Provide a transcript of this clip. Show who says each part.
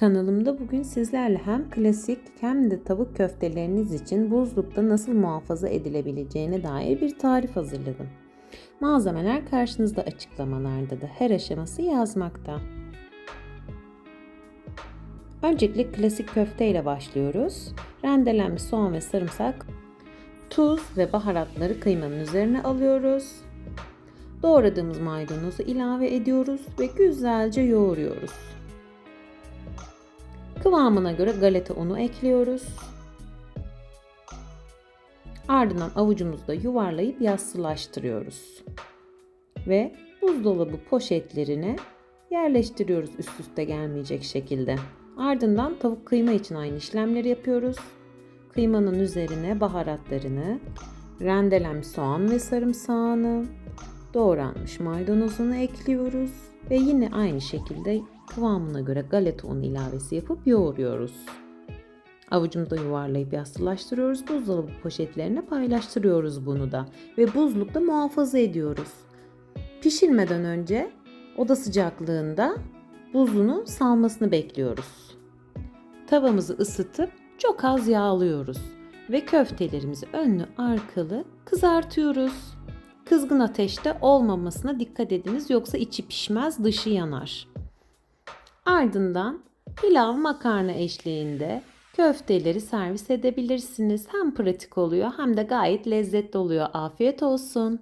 Speaker 1: Kanalımda bugün sizlerle hem klasik hem de tavuk köfteleriniz için buzlukta nasıl muhafaza edilebileceğine dair bir tarif hazırladım. Malzemeler karşınızda açıklamalarda da her aşaması yazmakta. Öncelikle klasik köfte ile başlıyoruz. Rendelenmiş soğan ve sarımsak, tuz ve baharatları kıymanın üzerine alıyoruz. Doğradığımız maydanozu ilave ediyoruz ve güzelce yoğuruyoruz. Kıvamına göre galeta unu ekliyoruz. Ardından avucumuzda yuvarlayıp yassılaştırıyoruz. Ve buzdolabı poşetlerine yerleştiriyoruz üst üste gelmeyecek şekilde. Ardından tavuk kıyma için aynı işlemleri yapıyoruz. Kıymanın üzerine baharatlarını, rendelenmiş soğan ve sarımsağını, doğranmış maydanozunu ekliyoruz ve yine aynı şekilde kıvamına göre galeta unu ilavesi yapıp yoğuruyoruz. Avucumuzda yuvarlayıp yassılaştırıyoruz. Buzdolabı poşetlerine paylaştırıyoruz bunu da ve buzlukta muhafaza ediyoruz. Pişirmeden önce oda sıcaklığında buzunu salmasını bekliyoruz. Tavamızı ısıtıp çok az yağlıyoruz ve köftelerimizi önlü arkalı kızartıyoruz. Kızgın ateşte olmamasına dikkat ediniz yoksa içi pişmez dışı yanar. Ardından pilav makarna eşliğinde köfteleri servis edebilirsiniz. Hem pratik oluyor hem de gayet lezzetli oluyor. Afiyet olsun.